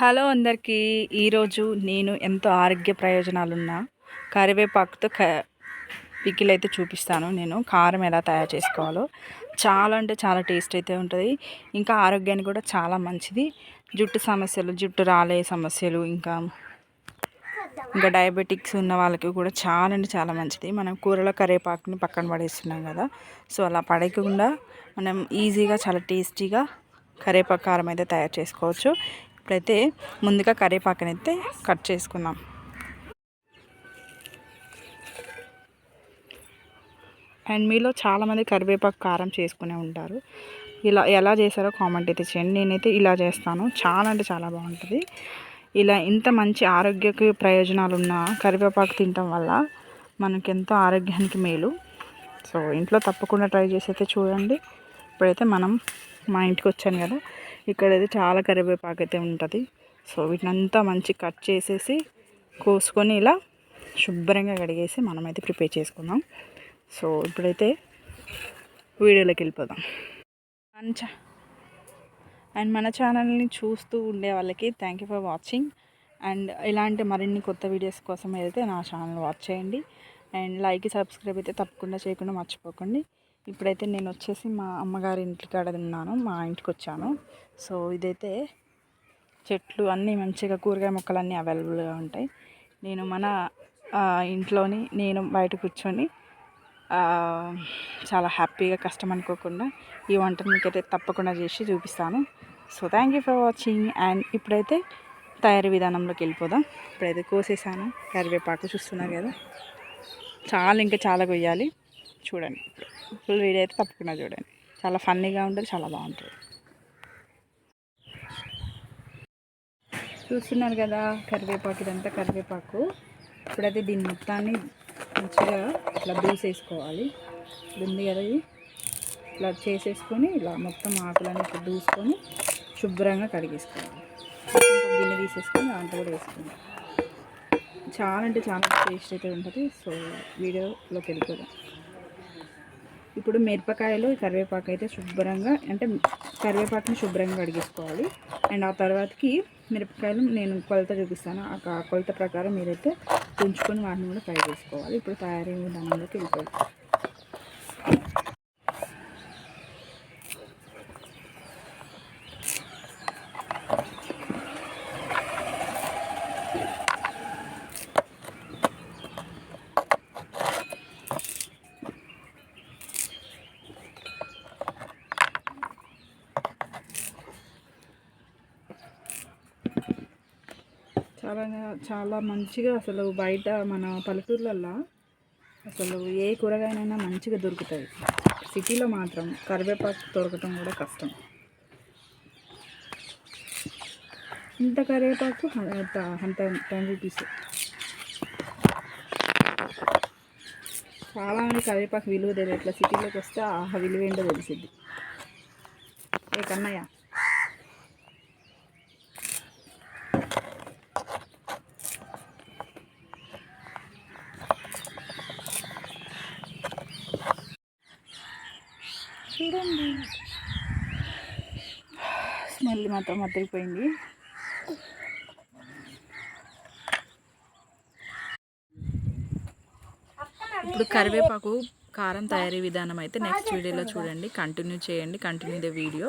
Hello అందరికీ. ఈరోజు నేను ఎంతో ఆరోగ్య ప్రయోజనాలున్న కరివేపాకుతో క పికిల్ అయితే చూపిస్తాను నేను. కారం ఎలా తయారు చేసుకోవాలో. చాలా అంటే చాలా టేస్ట్ అయితే ఉంటుంది. ఇంకా ఆరోగ్యానికి కూడా చాలా మంచిది. జుట్టు సమస్యలు జుట్టు రాలే సమస్యలు ఇంకా ఇంకా డయాబెటిక్స్ ఉన్న వాళ్ళకి కూడా చాలా అంటే చాలా మంచిది. మనం కూరలో కరివేపాకుని పక్కన పడేస్తున్నాం కదా. సో అలా పడేయకుండా మనం ఈజీగా చాలా టేస్టీగా కరివేపాకు కారం అయితే తయారు చేసుకోవచ్చు. ఇప్పుడైతే ముందుగా కరివేపాకుని అయితే కట్ చేసుకుందాం. అండ్ మీలో చాలామంది కరివేపాకు కారం చేసుకునే ఉంటారు. ఇలా ఎలా చేశారో కామెంట్ అయితే చేయండి. నేనైతే ఇలా చేస్తాను. చాలా అంటే చాలా బాగుంటుంది. ఇలా ఇంత మంచి ఆరోగ్యకి ప్రయోజనాలు ఉన్న కరివేపాకు తినటం వల్ల మనకి ఎంతో ఆరోగ్యానికి మేలు. సో ఇంట్లో తప్పకుండా ట్రై చేసి అయితే చూడండి. ఇప్పుడైతే మనం మా ఇంటికి వచ్చాను కదా. ఇక్కడైతే చాలా కరివేపాకు అయితే ఉంటుంది. సో వీటిని అంతా మంచి కట్ చేసేసి కోసుకొని ఇలా శుభ్రంగా కడిగేసి మనమైతే ప్రిపేర్ చేసుకుందాం. సో ఇప్పుడైతే వీడియోలోకి వెళ్ళిపోదాం. మంచి అండ్ మన ఛానల్ని చూస్తూ ఉండే వాళ్ళకి thank you for watching. And ఇలాంటి మరిన్ని కొత్త వీడియోస్ కోసం అయితే నా ఛానల్ వాచ్ చేయండి. అండ్ లైక్ సబ్స్క్రైబ్ అయితే తప్పకుండా చేయకుండా మర్చిపోకండి. ఇప్పుడైతే నేను వచ్చేసి మా అమ్మగారి ఇంటికాడ ఉన్నాను మా ఇంటికి వచ్చాను సో ఇదైతే చెట్లు అన్నీ మంచిగా కూరగాయ మొక్కలు అన్నీ అవైలబుల్గా ఉంటాయి. నేను మన ఇంట్లోని నేను బయట కూర్చొని చాలా హ్యాపీగా కష్టం అనుకోకుండా ఈ వంటను మీకైతే తప్పకుండా చేసి చూపిస్తాను. So thank you for watching and ఇప్పుడైతే తయారీ విధానంలోకి వెళ్ళిపోదాం. ఇప్పుడైతే కోసేసాను కరివేపాకు చూస్తున్నారు కదా. చాలా ఇంకా చాలా కొయ్యాలి. చూడండి. ఫుల్ వీడియో అయితే తప్పకుండా చూడండి. చాలా ఫన్నీగా ఉంటుంది చాలా బాగుంటుంది. చూస్తున్నారు కదా కరివేపాకు ఇదంతా కరివేపాకు. ఇప్పుడైతే దీని మొత్తాన్ని మంచిగా ఇట్లా దూసేసుకోవాలి. ఉంది కదా ఇది. ఇట్లా చేసేసుకొని ఇలా మొత్తం ఆకులన్నీ ఇట్లా దూసుకొని శుభ్రంగా కడిగేసుకోవాలి. గిన్నె తీసేసుకొని దాంట్లో కూడా వేసుకోవాలి. చాలా అంటే చాలా టేస్ట్ అయితే ఉంటుంది. సో వీడియోలోకి వెళ్ళిపోదాం. ఇప్పుడు మిరపకాయలు కరివేపాకు అయితే శుభ్రంగా అంటే కరివేపాకుని శుభ్రంగా కడిగేసుకోవాలి. అండ్ ఆ తర్వాతకి మిరపకాయలు నేను కొలత చూపిస్తాను. ఆ కొలత ప్రకారం మీరైతే ఉంచుకొని వాటిని కూడా ఫ్రై చేసుకోవాలి. ఇప్పుడు తయారీ విధానంలోకి వెళ్ళిపోవాలి చాలా చాలా మంచిగా అసలు బయట మన పల్లెటూర్లల్లో అసలు ఏ కూరగాయనైనా మంచిగా దొరుకుతుంది సిటీలో మాత్రం కరివేపాకు దొరకటం కూడా కష్టం. ఇంత కరివేపాకు అంత టెన్ రూపీస్. చాలామంది కరివేపాకు విలువ తెలియదు ఇట్లా సిటీలోకి వస్తే ఆ విలువ ఏంటో తెలిసిద్ది. ఏ కన్నయ్య? చూడండి. స్మెల్ మాత్రం మద్దరిపోయింది ఇప్పుడు కరివేపాకు కారం తయారీ విధానం అయితే నెక్స్ట్ వీడియోలో చూడండి. కంటిన్యూ చేయండి. Continue the video